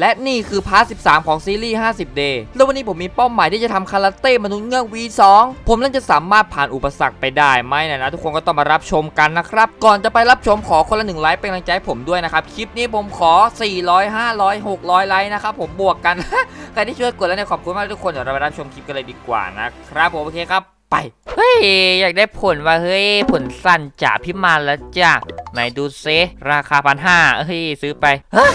และนี่คือพาร์ท 13 ของซีรีส์ 50 Day แล้ววันนี้ผมมีเป้าหมายที่จะทำคาราเต้มนุษย์เงือก V2 ผมนั่นจะสามารถผ่านอุปสรรคไปได้ไหมเนยนะทุกคนก็ต้องมารับชมกันนะครับ ก่อนจะไปรับชมขอคนละหนึ่งไลค์เป็นกำลังใจผมด้วยนะครับ คลิปนี้ผมขอ 400 500 600 ไลค์นะครับผมบวกกัน ใครที่ช่วยกดแล้วเนี่ยขอบคุณมากทุกคนเดี๋ยวเราไปรับชมคลิปกันเลยดีกว่านะครับผมโอเคครับไป เฮ้ย อยากได้ผลว่าเฮ้ย ผลสั้นจ่าพิมานแล้วจ้ะไหนดูเซราคาพันห้าเฮ้ยซื้อไปฮ้ย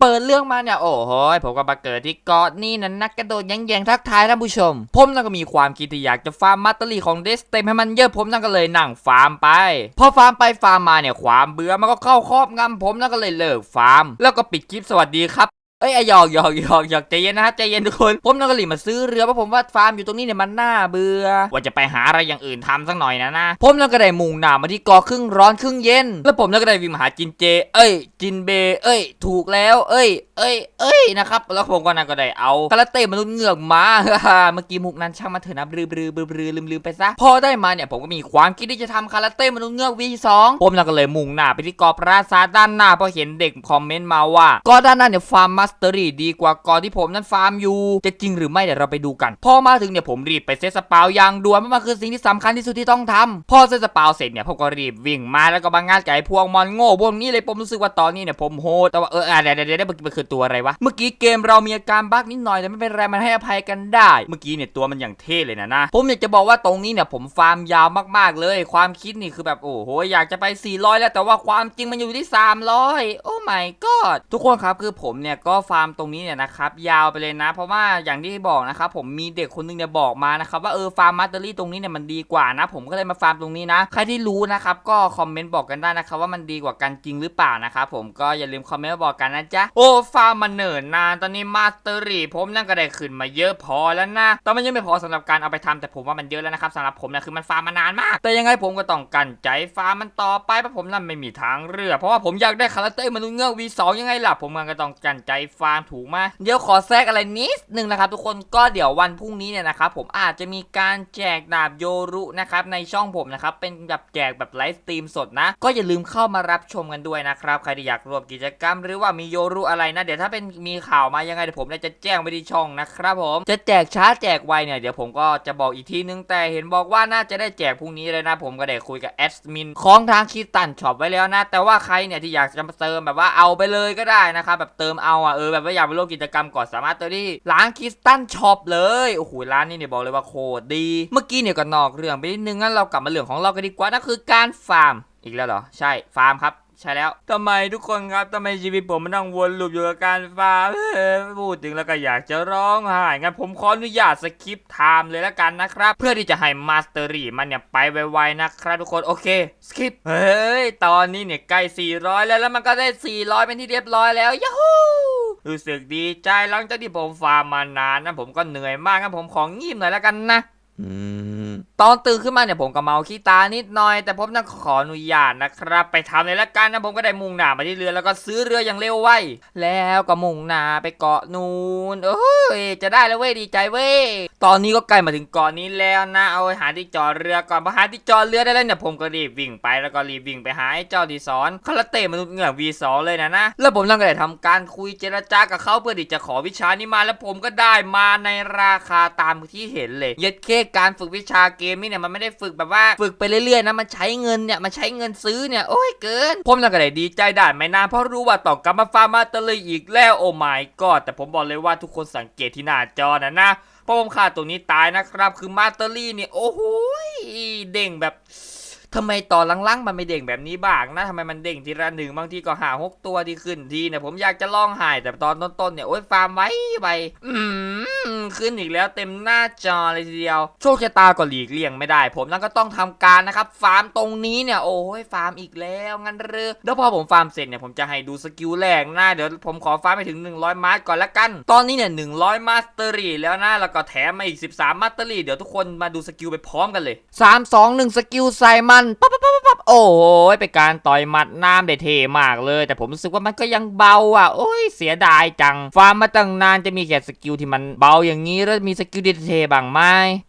เปิดเรื่องมาเนี่ย โอ้โหผมก็มาเกิดที่เกาะนี่นั่นนักกระโดดแยงทักทายท่านผู้ชม ผมนั่นก็มีความคิดที่อยากจะฟาร์มมัตเตอรี่ของเดสเต็มให้มันเยอะผมนั่นก็เลยนั่งฟาร์มไป พอฟาร์มไปฟาร์มมาเนี่ยความเบื่อมันก็เข้าครอบงำผมนั่นก็เลยเลิกฟาร์ม แล้วก็ปิดคลิปสวัสดีครับ เอ้ยอหยอกหยอกหยอกหยอกใจเย็นนะครับใจเย็นทุกคน ผมนั่นก็หลีมาซื้อเรือเพราะผมว่าฟาร์มอยู่ตรงนี้เนี่ยมันน่าเบื่อ ว่าจะไปหาอะไรอย่างอื่นทำสักหน่อยนะนะ ผมนั่นก็ได้มุ่งหน้ามาที่เกอครึ่งร้อนครึ่งเย็น แล้วผมนั่นก็ได้วิ่งมาหาจินเจ เอ้ย จินเบ เอ้ย ถูกแล้ว เอ้ย เอ้ย เอ้ยนะครับ แล้วผมก็นั่นก็ได้เอาคาราเต้มนุษย์เงือกมา เมื่อกี้มุกนั้นช่างมาเถอะนะบลือบลือบลือลือลืมลืมไปซะ พอได้มาเนี่ยผมก็มีความคิดที่จะทำคาราเต้มนุษย์เงือก V2 ผมนั่นก็เลยมุ่งหน้าไปที่เกอปราสาทด้านหน้าเพราะเห็นเด็กคอมเมนต์มาว่าเกอด้านหน้าเนี่ยฟาร์มมาสเตอรี่ดีกว่าเกอที่ผมนั้นฟาร์มอยู่จะจริงหรือไม่เดี๋ยวเราไปดูกัน พอมาถึงเนี่ยผมรีบไปเซตสปาวอย่างด่วนเพราะมันคือสิ่งที่สำคัญที่สุดที่ต้องทำพอเซตสปาวเสร็จเนี่ยผมก็รีบวิ่งมาแล้วก็บางงานไก่พวงมอนโง่พวกนี้เลยผมรู้สึกว่าตอนนี้เนี่ยผมโหดแต่ว่าเอออะเดี๋ยวเดี๋ยวเดี๋ยวมันคือตัวอะไรวะเมื่อกี้เกมเรามีอาการบั๊กนิดหน่อยแต่ไม่เป็นไรมันให้อภัยกันได้ เมื่อกี้เนี่ยตัวมันอย่างเท่เลยนะนะผมอยากจะบอกว่าตรงนี้เนี่ยผมฟาร์มยาวมากๆเลย ความคิดนี่คือแบบโอ้โหอยากจะไป 400 แล้วแต่ว่าความจริงมันอยู่ที่ 300 โอ้ my god ทุกคนครับคือผมเนี่ยก็ฟาร์มตรงนี้เนี่ยนะครับยาวไปเลยนะ เพราะว่าอย่างที่บอกนะครับผมมีเด็กคนหนึงเนี่ยบอกมานะครับว่าเออฟาร์มมาสเตอรี่ตรงนี้เนี่ยมันดีกว่านะ ผมก็เลยมาฟาร์มตรงนี้นะ ใครที่รู้นะครับก็คอมเมนต์บอกกันได้นะครับว่ามันดีกว่ากันจริงหรือเปล่านะครับผมก็อย่าลืมคอมเมนต์บอกกันนะจ๊ะโอ้ฟาร์มมันเนิ่นนานตอนนี้มาสเตอรี่ผมนั่นก็ได้ขึ้นมาเยอะพอแล้วนะแต่มันยังไม่พอสำหรับการเอาไปทำแต่ผมว่ามันเยอะแล้วนะครับสำหรับผมนะคือมันฟาร์มมานานมาก แต่ยังไงผมก็ต้องกันใจฟาร์มมันต่อไปเพราะผมนั่นไม่มีทางเลือกเพราะว่าผมอยากได้คาราเต้มนุษย์เงือก V2 ยังไงล่ะผมก็ต้องกันใจฟาร์มถูกไหมเดี๋ยวขอแทรกอะไรนิดนึงนะครับ ทุกคนก็เดี๋ยววันพรุ่งนี้เนี่ยนะครับผมอาจจะมีการแจกดาบโยรุนะครับในช่องผมนะครับเป็นแบบแจกแบบไลฟ์สตรีมสดนะ ก็อย่าลืมเข้ามารับชมกันด้วยนะครับใครที่อยากร่วมกิจกรรม หรือว่ามีโยรุอะไรนะ เดี๋ยวถ้าเป็นมีข่าวมายังไงเดี๋ยวผมเนี่ยจะแจ้งไปที่ช่องนะครับผมจะแจกช้าแจกไวเนี่ยเดี๋ยวผมก็จะบอกอีกทีนึงแต่เห็นบอกว่าน่าจะได้แจกพรุ่งนี้เลยนะ ผมก็ได้คุยกับแอดมินของทางคิสตันช็อปไว้แล้วนะ แต่ว่าใครเนี่ยที่อยากจะมาเติมแบบว่าเอาไปเลยก็ได้นะครับแบบเติมเอาอะเออแบบว่าอยากไปร่วมกิจกรรมก่อนสามารถเติมที่ร้านคิสตันช็อปเลยโอ้โหร้านนี้เนี่ยบอกเลยว่าโคตรดี เมื่อกี้เนี่ยก็นอกเรื่องไปนิดนึงงั้นเรากลับมาเรื่องของเรากันดีกว่านั่นคือการฟาร์มอีกแล้วเหรอใช่ฟาร์มครับใช่แล้วทำไมทุกคนครับทำไมชีวิตผมมันต้องวนลูปอยู่กับการฟาร์มพูดถึงแล้วก็อยากจะร้องไห้งั้นผมขออนุญาตสคิปไทม์เลยแล้วกันนะครับ เพื่อที่จะให้มาสเตอรี่มันเนี่ยไปไวๆนะครับทุกคนโอเคสคิปเฮ้ย ตอนนี้เนี่ยใกล้400 แล้วแล้วมันก็ได้ 400 เป็นที่เรียบร้อยแล้วยูฮู รู้สึกดีใจหลังจากที่ผมฟาร์มมานานนะผมก็เหนื่อยมากงั้นผมของงีบหน่อยแล้วกันนะตอนตื่นขึ้นมาเนี่ยผมก็เมาขี้ตานิดหน่อย แต่ผมต้องขออนุญาตนะครับ ไปทำเลยละกันนะผมก็ได้มุ่งหน้ามาที่เรือแล้วก็ซื้อเรืออย่างเร็วไวแล้วก็มุ่งหน้าไปเกาะนูนเอ้ยจะได้แล้วเว้ยดีใจเว้ยตอนนี้ก็ใกล้มาถึงเกาะนนี้แล้วนะ เอาไปหาที่จอดเรือก่อนพอหาที่จอดเรือได้แล้วเนี่ยผมก็รีบวิ่งไปแล้วก็รีบวิ่งไปหาไอ้เจ้าที่สอนคาราเต้มนุษย์เงือก V2 เลยนะนะ แล้วผมต้องก็ได้ทำการคุยเจรจากับเขาเพื่อที่จะขอวิชานี้มา แล้วผมก็ได้มาในราคาตามที่เห็นเลยเย็ดเคการฝึกวิชาเกมนี่เนี่ยมันไม่ได้ฝึกแบบว่าฝึกไปเรื่อยๆนะมันใช้เงินเนี่ยมันใช้เงินซื้อเนี่ยโอ้ยเกิน ผมน่ะก็ได้ดีใจได้ไม่นานเพราะรู้ว่าต้องกลับมาฟาร์มมาตะเลยอีกแล้วโอ้ my god แต่ผมบอกเลยว่าทุกคนสังเกตที่หน้าจอนะนะ ป้อมค่าตัวนี้ตายนะครับ คือมาเตอรี่เนี่ยโอ้โหเด้งแบบทำไมตอนหลังๆ มันไม่เด้งแบบนี้บ้างนะทำไมมันเด้งทีละหนึ่งบางทีก็หาหกตัวที่ขึ้นทีเนี่ยผมอยากจะลองหายแต่ตอนต้นๆเนี่ยโอ๊ยฟาร์มไว้ไปอืม ขึ้นอีกแล้วเต็มหน้าจอเลยทีเดียว โชคชะตาก็หลีกเลี่ยงไม่ได้ ผมนั่นก็ต้องทำการนะครับ ฟาร์มตรงนี้เนี่ย โอ้ยฟาร์มอีกแล้วงั้นเรือแล้วพอผมฟาร์มเสร็จเนี่ยผมจะให้ดูสกิลแรกนะเดี๋ยวผมขอฟาร์มไปถึง 100 มาสก่อนละกัน ตอนนี้เนี่ย100 มาสเตอรี่แล้วนะแล้วก็แถมมาอีก 13 มาสเตอรี่เดี๋ยวทุกคนมาดูสกิลไปพร้อมกันเลย 3 2 1 สกิลใส่มันปั๊บปั๊บปั๊บปั๊บโอ้ยเป็นการต่อยหมัดน้ำได้เท่มากเลย แต่ผมรู้สึกว่ามันก็ยังเบาอะโอ้ยเสียดายจังฟาร์มมาตั้งนานจะมีแค่สกิลที่มันเบาอย่างนี้แล้วมีสกิลที่เทบ้างไหม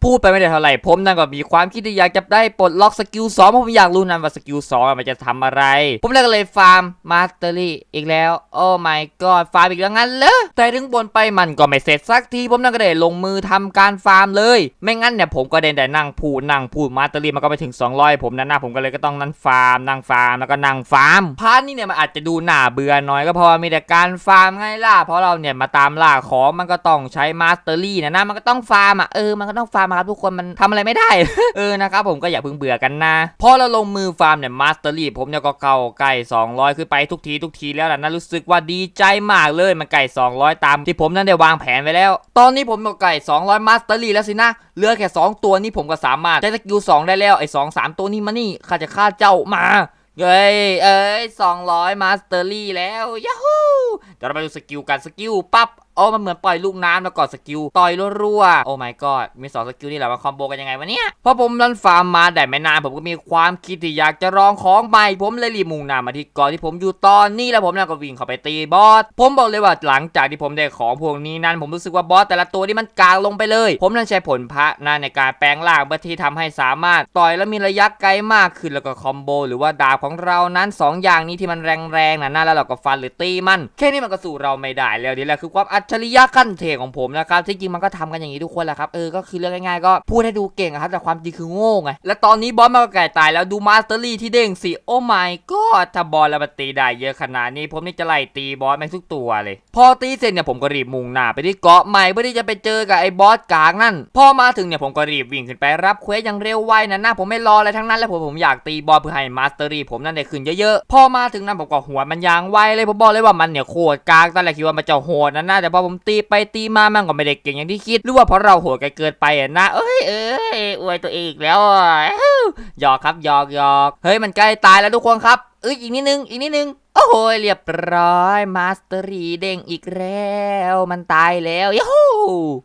พูดไปไม่ได้เท่าไหร่ผมนั่นก็มีความคิดที่อยากจะได้ปลดล็อกสกิล2เพราะผมอยากรู้นั่นว่าสกิล2อะมันจะทำอะไร ผมเลยก็เลยฟาร์มมาสเตอรี่อีกแล้ว โอ้ my god ฟาร์มอีกแล้วงั้นเหรอแต่ถึงบนไปมันก็ไม่เสร็จสักทีผมนั่นก็ได้ลงมือทำการฟาร์มเลย ไม่งั้นเนี่ยผมก็เดินแต่นั่งพูดนั่งพูดมาสเตอรี่มันก็ไปถึง 200 ผมนั่นนะผมก็เลยก็ต้องนั่นฟาร์มนั่งฟาร์มแล้วก็นั่งฟาร์มพาร์ทนี้เนี่ยมันอาจจะดูหน่าเบื่อหน่อยก็เพราะมีแต่การฟาร์มไงล่ะเพราะเราเนี่ยมาตามล่าของมันก็ต้องใช้มาสเตอรนะนะมันก็ต้องฟาร์มอะเออมันก็ต้องฟาร์มครับทุกคนมันทำอะไรไม่ได้ เออนะครับผมก็อย่าเพิ่งเบื่อกันนะพอเราลงมือฟาร์มเนี่ยมาสเตอรี่ผมเนี่ยก็เข้าใกล้200คือไปทุกทีทุกทีแล้วล่ะนะรู้สึกว่าดีใจมากเลยมันใกล้200 ตามที่ผมนั้นได้วางแผนไว้แล้ว ตอนนี้ผมก็ใกล้200มาสเตอรี่แล้วสินะเหลือแค่ 2 ตัวนี้ผมก็สามารถใช้สกิล2ได้แล้วไอ้สองสามตัวนี้มานี่ข้าจะฆ่าเจ้ามาเอ้ย เอ้ยสองร้อยมาสเตอรี่แล้ว ยาฮูเดี๋ยวเราไปดูสกิลกันสกิลปั๊บ อ้มันเหมือนปล่อยลูกน้ำแล้วก็สกิลต่อยรัวๆโอ้ my god มีสองสกิลนี่แหละมาคอมโบกันยังไงวะเนี่ยพอผมรันฟาร์มมาได้ไม่นานผมก็มีความคิดที่อยากจะลองของใหม่ผมเลยรีบมุ่งหน้ามาที่เกาะที่ผมอยู่ตอนนี้แล้วผมน่ะก็วิ่งเข้าไปตีบอสผมบอกเลยว่าหลังจากที่ผมได้ของพวกนี้นั้น ผมรู้สึกว่าบอสแต่ละตัวนี่มันกลางลงไปเลย ผมนั่นใช้ผลพระนะในการแปลงร่างเพื่อที่ทำให้สามารถต่อยแล้วมีระยะไกลมากขึ้นแล้วก็คอมโบหรือว่าดาบของเรานั้นสองอย่างนี้ที่มันแรงๆนะนะแล้วเราก็ฟันหรือตีมันแค่นี้มันก็สู้เราไม่ได้แล้วนี่แหละคือความอัจฉริยะขั้นเทพของผมนะครับที่จริงมันก็ทำกันอย่างนี้ทุกคนแหละครับเออก็คือเรื่องง่ายๆก็พูดให้ดูเก่งครับแต่ความจริงคือโง่ไงและตอนนี้บอสมันก็ไก่ตายแล้วดูมาสเตอรี่ที่เด้งสิโอ้ my god ถ้าบอสแล้วมันตีได้เยอะขนาดนี้ผมนี่จะไล่ตีบอสแม่งทุกตัวเลย พอตีเสร็จเนี่ยผมก็รีบมุ่งหน้าไปที่เกาะใหม่เพื่อที่จะไปเจอกับไอ้บอสกลางนั่นพอมาถึงเนี่ยผมก็รีบวิ่งขึ้นไปรับเควสอย่างเร็วไวนะนะผมไม่รออะไรทั้งนั้น แล้วผมผมอยากตีบอสเพื่อให้มาสเตอรี่ผมนั่นได้ขึ้นเยอะๆพอมาถึงนั้นผมก็หัวมันยางไวเลยผมบอกเลยว่ามันเนี่ยโคตรกลางตอนแรกคิดว่ามันจะโหดนะนะแต่พอผมตีไปตีมามันก็ไม่ได้เก่งอย่างที่คิดหรือว่าเพราะเราโหดกันเกินไปอะนะเอ้ยเอ้ยอวยตัวเองอีกแล้วอะหยอกครับหยอกหยอกเฮ้ยมันใกล้ตายแล้วทุกคนครับ เอ้ยอีกนิดนึง อีกนิดนึง โอ้โหเรียบร้อยมาสเตอรี่เด้งอีกแล้ว มันตายแล้วยูฮู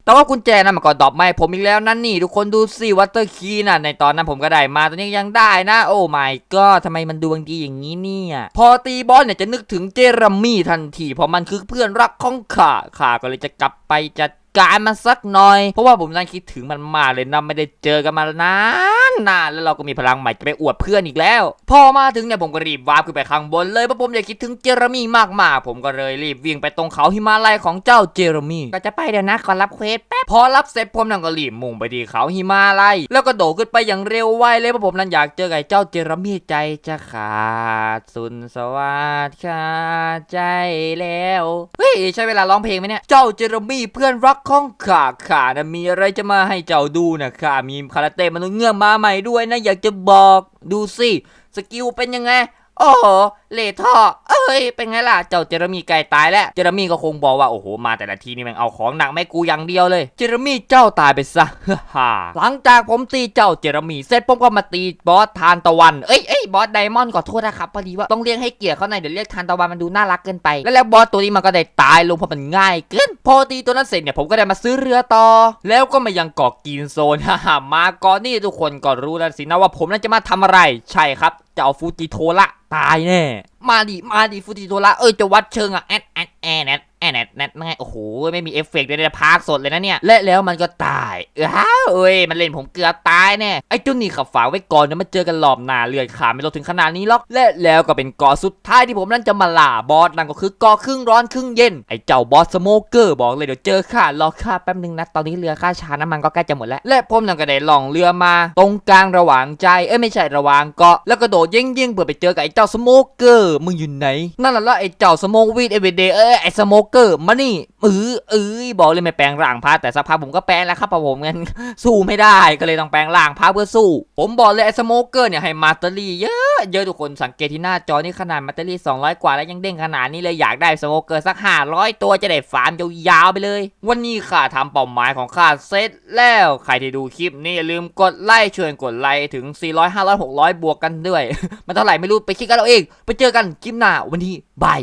แต่ว่ากุญแจนั้นมันก็ดรอปไม่ผมอีกแล้วนั่นนี่ทุกคนดูสิวัตเตอร์คีน่ะในตอนนั้นผมก็ได้มาตอนนี้ยังได้นะ โอ้ my god ทำไมมันดวงดีอย่างนี้เนี่ยพอตีบอสเนี่ยจะนึกถึงเจเรมมี่ทันทีเพราะมันคือเพื่อนรักของข้าข้าก็เลยจะกลับไปจัดการมันสักหน่อย เพราะว่าผมนั่งคิดถึงมันมากเลยนะไม่ได้เจอกันมานาน นานแล้วเราก็มีพลังใหม่จะไปอวดเพื่อนอีกแล้ว พอมาถึงเนี่ยผมก็รีบวาร์ปขึ้นไปข้างบนเลยเพราะผมอยากคิดถึงเจเรมี่มากๆ ผมก็เลยรีบวิ่งไปตรงเขาหิมาลัยของเจ้าเจเรมี่ก็จะไปเดี๋ยวนะขอรับเควสแป๊บพอรับเสร็จผมนั่นก็รีบมุ่งไปที่เขาหิมาลัยแล้วก็โดดขึ้นไปอย่างเร็วไวเลยเพราะผมนั้นอยากเจอกับไอ้เจ้าเจเรมี่ใจจะขาดสุนสวัสดิ์ขาดใจแล้วเฮ้ยใช้เวลาร้องเพลงไหมเนี่ยเจ้าเจเรมี่เพื่อนรักของข้าข้านะมีอะไรจะมาให้เจ้าดูนะข้ามีคาราเต้มนุษย์เงือกมาใหม่ด้วยนะอยากจะบอกดูสิสกิลเป็นยังไงโอ้โหเลท่อเอ้ย เป็นไงล่ะ เจ้าเจเรมี่ไก่ตายแล้ว เจเรมี่ก็คงบอกว่า โอ้โห มาแต่ละทีนี่ม่งเอาของหนักไม่กูอย่างเดียวเลย เจเรมี่เจ้าตายไปซะฮ่าหลังจากผมตีเจ้าเจเรมี่เสร็จผมก็มาตีบอสทานตะวัน เอ้ยเอ้ยบอสไดมอนด์ขอโทษนะครับพอดีว่าต้องเรียกให้เกียรติเขาหน่อยเดี๋ยวเรียกทานตะวันมันดูน่ารักเกินไป แล้วแล้วบอสตัวนี้มันก็ได้ตายลงเพราะมันง่ายเกิน พอตีตัวนั้นเสร็จเนี่ยผมก็ได้มาซื้อเรือต่อ แล้วก็มายังเกาะกินโซนฮ่าฮ่ามาก่อนนี่ทุกคนก็รู้แล้วสินะว่าผมนั้นจะมาทำอะไร ใช่ครับ จะเอาฟูจิโทระตายแน่ มาดิ มาดิฟูจิโทระเอ้ยจะวัดเชิงอะแอดแอดแอดแอดแอดแอดแอดไงโอ้โห ไม่มีเอฟเฟกต์เลยนะพากสดเลยนะเนี่ย และแล้วมันก็ตายอ้าเอ้ย มันเล่นผมเกือบตายแน่ ไอ้จุนนี่ขับฝาไว้ก่อนเดี๋ยวมาเจอกันรอบหนาเลือดขาไม่ลดถึงขนาดนี้หรอก และแล้วก็เป็นกาะสุดท้ายที่ผมนั่นจะมาล่าบอสนั่นก็คือกาะครึ่งร้อนครึ่งเย็น ไอ้เจ้าบอสสโมเกอร์บอกเลยเดี๋ยวเจอข้ารอข้าแป๊บนึงนะ ตอนนี้เรือข้าชาน้ำมันก็ใกล้จะหมดแล้ว และผมนั่นก็ได้ล่องเรือมา ตรงกลางระหว่างใจ เอ้ยไม่ใช่ระหว่างเกาะ แล้วก็โดดเย่งๆเพื่อไปเจอกับไอ้เจ้าสโมเกอร์มึงอยู่ไหน นั่นแหละไอ้เจ้าสโมกวีดเอเวเดเอ้ยไอ้สโมเกเกอร์มานี่เออเออบอกเลยไม่แปลงร่างพระแต่สักพักผมก็แปลงแล้วครับผมงั้นสู้ไม่ได้ก็เลยต้องแปลงร่างพระเพื่อสู้ ผมบอกเลยไอ้สโมเกอร์เนี่ยให้มาสเตอรี่เยอะเยอะทุกคนสังเกตที่หน้าจอนี่ขนาดมาสเตอรี่200 กว่าแล้วยังเด้งขนาดนี้เลยอยากได้สโมเกอร์สัก 500 ตัวจะได้ฟาร์มยาวๆไปเลย วันนี้ข้าทำเป้าหมายของข้าเสร็จแล้วใครที่ดูคลิปนี้อย่าลืมกดไลค์ชวยกดไลค์ถึง 400 500 600 บวกกันด้วย มันเท่าไหร่ไม่รู้ไปคิดกันเอาเองไปเจอกันคลิปหน้าวันนี้บาย